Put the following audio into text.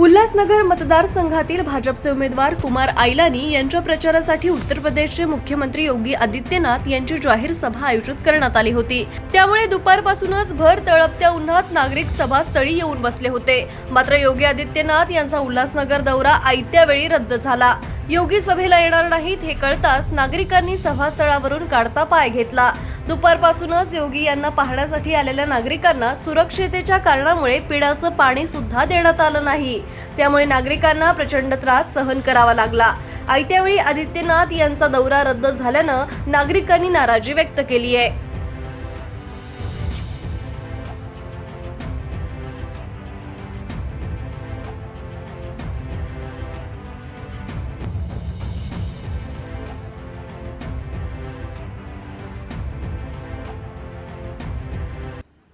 उल्हासनगर मतदारसंघातील भाजपचे उमेदवार कुमार आयलानी यांच्या प्रचारासाठी उत्तर प्रदेशचे मुख्यमंत्री योगी आदित्यनाथ यांची जाहीर सभा आयोजित करण्यात आली होती. त्यामुळे दुपारपासूनच भर तळपत्या उन्हात नागरिक सभास्थळी येऊन बसले होते. मात्र योगी आदित्यनाथ यांचा उल्हासनगर दौरा आयत्या वेळी रद्द झाला. योगी सभेला येणार नाहीत हे कळताच नागरिकांनी सभास्थळावरून काढता पाय घेतला. दुपारपासूनच योगी यांना पाहण्यासाठी आलेल्या नागरिकांना सुरक्षितेच्या कारणामुळे पिण्याचं पाणी सुद्धा देण्यात आलं नाही. त्यामुळे नागरिकांना प्रचंड त्रास सहन करावा लागला. आयत्यावेळी आदित्यनाथ यांचा दौरा रद्द झाल्यानं नागरिकांनी नाराजी व्यक्त केली आहे.